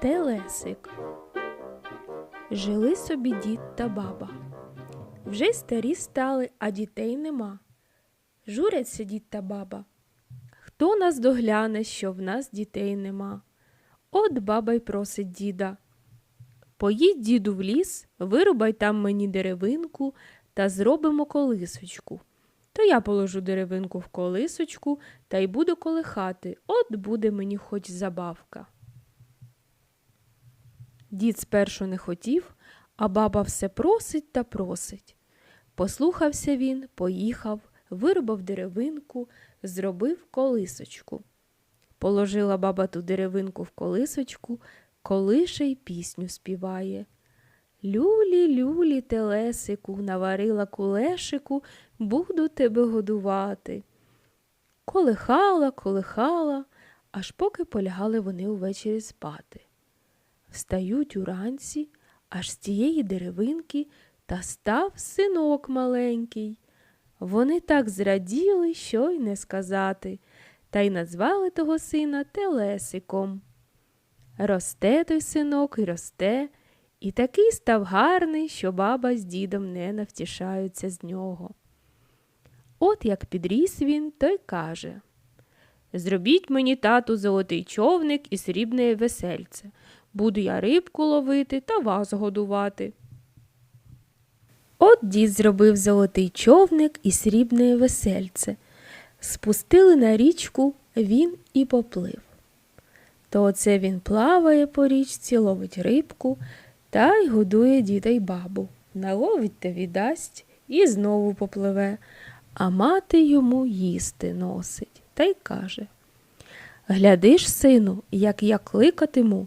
Телесик. Жили собі дід та баба. Вже старі стали, а дітей нема. Журяться дід та баба. Хто нас догляне, що в нас дітей нема? От баба й просить діда. Поїдь, діду, в ліс, вирубай там мені деревинку та зробимо колисочку. То я положу деревинку в колисочку та й буду колихати. От буде мені хоч забавка. Дід спершу не хотів, а баба все просить та просить. Послухався він, поїхав, вирубав деревинку, зробив колисочку. Положила баба ту деревинку в колисочку, колише й пісню співає. Люлі, люлі, телесику, наварила кулешику, буду тебе годувати. Колихала, колихала, аж поки полягали вони увечері спати. Встають уранці, аж з тієї деревинки, та став синок маленький. Вони так зраділи, що й не сказати, та й назвали того сина Телесиком. Росте той синок і росте, і такий став гарний, що баба з дідом не навтішаються з нього. От як підріс він, то й каже Зробіть мені тату золотий човник і срібне весельце. Буду я рибку ловити та вас годувати. От дід зробив золотий човник і срібне весельце. Спустили на річку він і поплив. То оце він плаває по річці, ловить рибку та й годує діда й бабу. Наловить та віддасть і знову попливе, а мати йому їсти носить та й каже Глядиш, сину, як я кликатиму,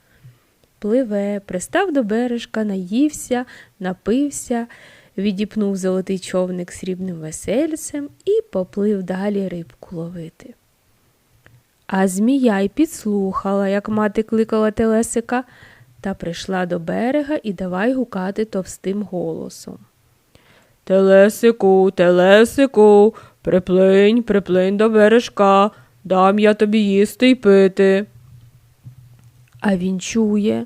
Пливе, пристав до бережка, наївся, напився, відіпнув золотий човник срібним весельцем і поплив далі рибку ловити. А змія й підслухала, як мати кликала телесика, та прийшла до берега і давай гукати товстим голосом. Телесику, телесику, приплинь, приплинь до бережка, дам я тобі їсти й пити. А він чує.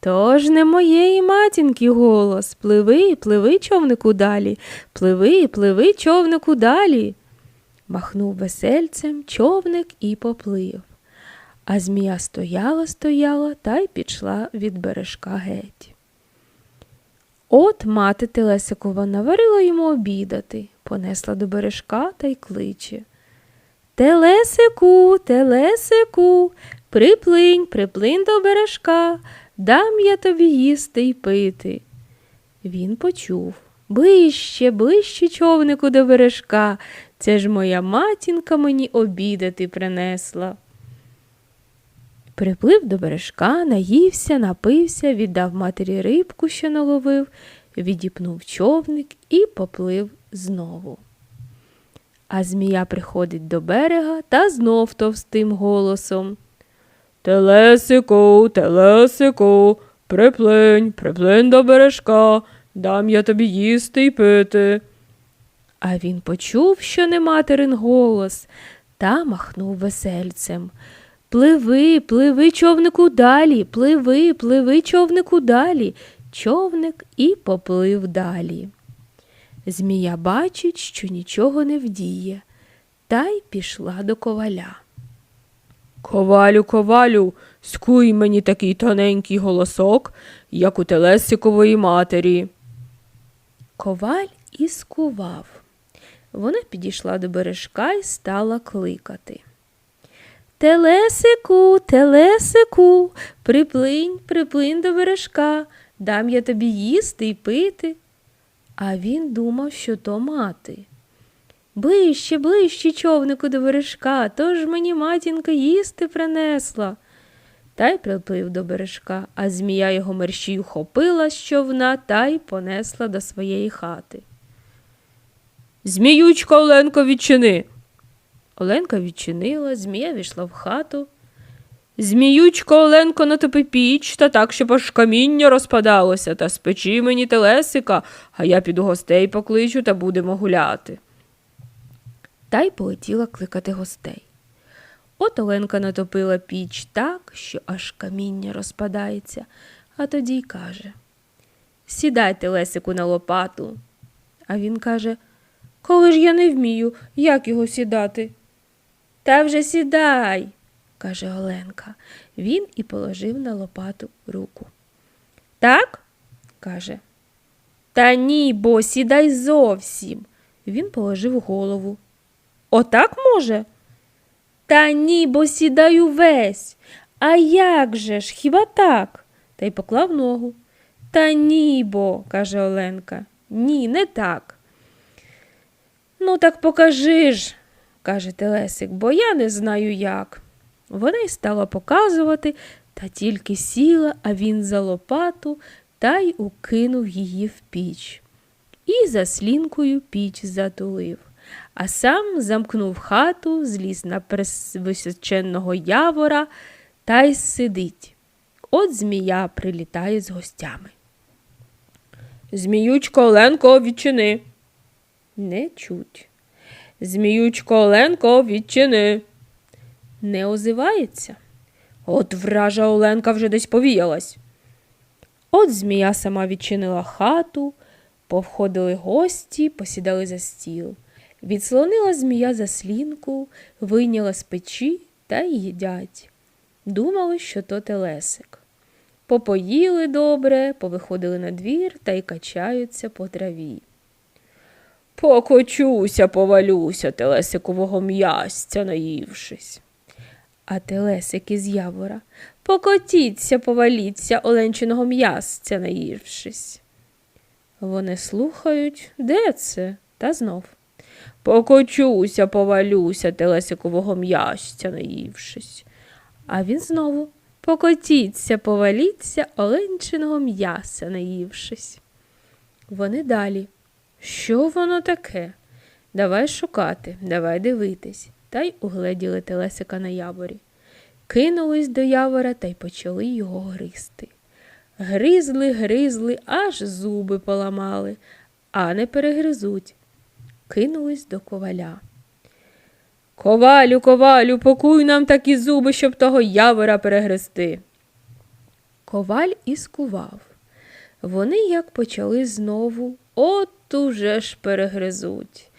Тож не моєї матінки голос. Пливи, пливи, човнику далі, пливи, пливи, човнику далі. Махнув весельцем човник і поплив. А змія стояла, стояла та й пішла від бережка геть. От мати Телесикова наварила йому обідати, понесла до бережка та й кличе. Телесику, телесику, приплинь, приплинь до бережка, дам я тобі їсти й пити. Він почув ближче, ближче човнику до бережка. Це ж моя матінка мені обідати принесла. Приплив до бережка, наївся, напився, віддав матері рибку, що наловив, відіпнув човник і поплив знову. А змія приходить до берега та знов товстим голосом. Телесику, телесику, приплинь, приплинь до бережка, дам я тобі їсти й пити. А він почув, що не материн голос, та махнув весельцем. Пливи, пливи, човнику далі, пливи, пливи, човнику далі. Човник і поплив далі. Змія бачить, що нічого не вдіє, та й пішла до коваля. Ковалю, ковалю, скуй мені такий тоненький голосок, як у телесикової матері. Коваль і скував. Вона підійшла до бережка і стала кликати. Телесику, телесику, приплинь, приплинь до бережка, дам я тобі їсти й пити. А він думав, що то мати. Ближче, ближче, човнику до бережка, тож мені матінка їсти принесла. та й приплив до бережка, а змія його мерщій ухопила з човна та й понесла до своєї хати. Зміючко, Оленко, відчини. Оленка відчинила, змія війшла в хату. Зміючко, Оленко, натопи піч, та так, щоб аж каміння розпадалося, та спечи мені телесика, а я піду гостей покличу та будемо гуляти. Та й полетіла кликати гостей. От Оленка натопила піч так, що аж каміння розпадається, а тоді й каже Сідайте, Лесику, на лопату. А він каже Коли ж я не вмію, як його сідати? Та вже сідай, каже Оленка. Він і положив на лопату руку. Так? каже. Та ні, бо сідай зовсім. Він положив голову. Отак може? Та ні, бо сідаю весь. А як же ж, хіба так? Та й поклав ногу. Та ні, бо, каже Оленка. Ні, не так. Ну, так покажи ж, каже Телесик, бо я не знаю як. Вона й стала показувати, та тільки сіла, а він за лопату та й укинув її в піч. І заслінкою піч затулив а сам замкнув хату, зліз на височенного явора та й сидить. От змія прилітає з гостями. Зміючко, Оленко, відчини. Не чуть, Зміючко, Оленко, відчини. не озивається. От вража Оленка вже десь повіялась. От змія сама відчинила хату, повходили гості, посідали за стіл. Відслонила змія заслінку, вийняла з печі та їдять. Думали, що то телесик. Попоїли добре, повиходили на двір та й качаються по траві. Покочуся, повалюся, телесикового м'ястя наївшись. А телесик із явора покотіться, поваліться, оленчиного м'ясця наївшись. Вони слухають, де це, та знов. Покочуся, повалюся, телесикового м'ястя наївшись. А він знову покотіться, поваліться, оленчиного м'яса наївшись. Вони далі. Що воно таке? Давай шукати, давай дивитись, та й угледіли телесика на яворі. Кинулись до явора та й почали його гризти. Гризли, гризли, аж зуби поламали, а не перегризуть. Кинулись до коваля. Ковалю, ковалю, покуй нам такі зуби, щоб того явора перегризти. Коваль і скував. Вони як почали знову, от уже ж перегризуть.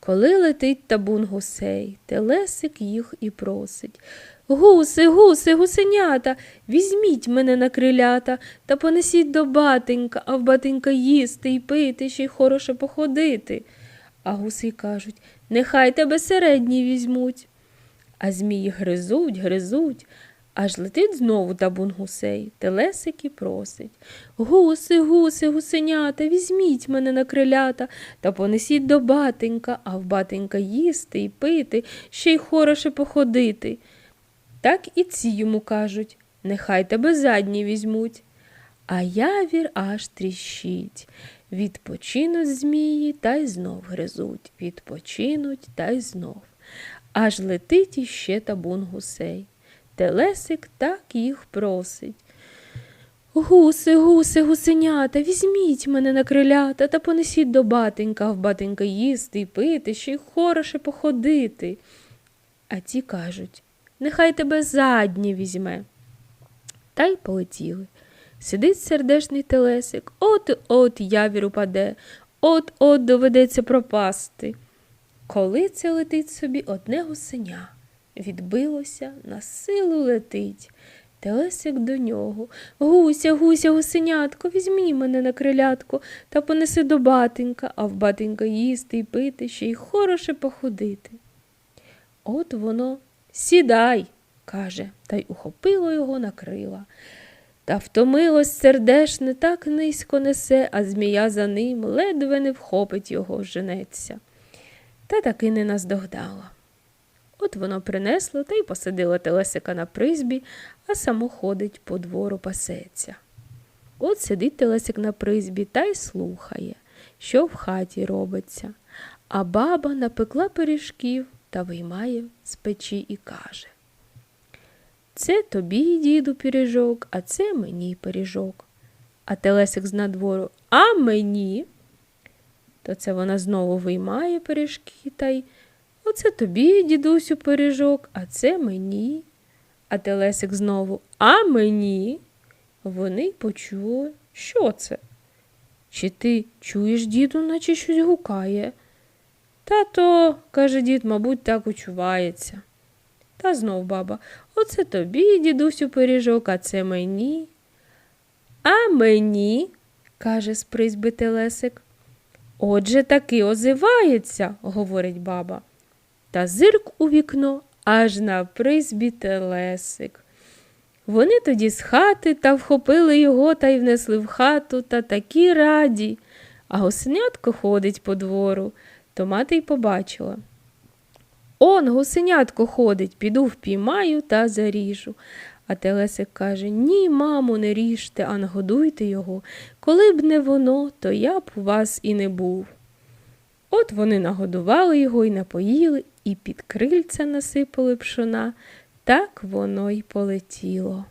Коли летить табун гусей, телесик їх і просить. Гуси, гуси, гусенята, візьміть мене на крилята та понесіть до батенька, а в батенька їсти й пити, ще й хороше походити. А гуси кажуть, нехай тебе середні візьмуть. А змії гризуть, гризуть, аж летить знову табун гусей, телесик і просить. Гуси, гуси, гусенята, візьміть мене на крилята та понесіть до батенька, а в батенька їсти й пити, ще й хороше походити. Так і ці йому кажуть, нехай тебе задні візьмуть. А явір аж тріщить. Відпочинуть змії та й знов гризуть, відпочинуть та й знов. Аж летить іще табун гусей. Телесик так їх просить. Гуси, гуси, гусенята, візьміть мене на крилята та понесіть до батенька, в батенька їсти й пити, ще й хороше походити. А ті кажуть, нехай тебе задні візьме. Та й полетіли. Сидить сердешний телесик, от-от явір упаде, от-от доведеться пропасти. Коли це летить собі одне гусеня, відбилося, на силу летить. Телесик до нього. Гуся, гуся, гусенятко, візьмі мене на крилятко та понеси до батенька, а в батенька їсти й пити, ще й хороше походити. От воно сідай, каже, та й ухопило його на крила. Та втомилось сердешне, так низько несе, а змія за ним ледве не вхопить його, женеться. Та таки не наздогдала. От воно принесло та й посадило телесика на призбі, а само ходить по двору пасеться. От сидить телесик на призбі та й слухає, що в хаті робиться. А баба напекла пиріжків та виймає з печі і каже. Це тобі, діду, пиріжок, а це мені пиріжок. А телесик з надвору, а мені. То це вона знову виймає пиріжки та й оце тобі, дідусю, пиріжок, а це мені. А телесик знову, а мені. Вони почули, що це? Чи ти чуєш, діду, наче щось гукає? Та то, каже дід, мабуть, так учувається. Та знов баба, оце тобі, дідусю, пиріжок, а це мені. А мені, каже з призьби телесик. Отже таки озивається, говорить баба. Та зирк у вікно аж на призбі телесик. Вони тоді з хати та вхопили його та й внесли в хату та такі раді. А гусенятко ходить по двору, то мати й побачила. Он гусенятко ходить, піду впіймаю та заріжу. А Телесик каже Ні, мамо, не ріжте, а нагодуйте його. Коли б не воно, то я б у вас і не був. От вони нагодували його і напоїли, і під крильця насипали пшона. Так воно й полетіло.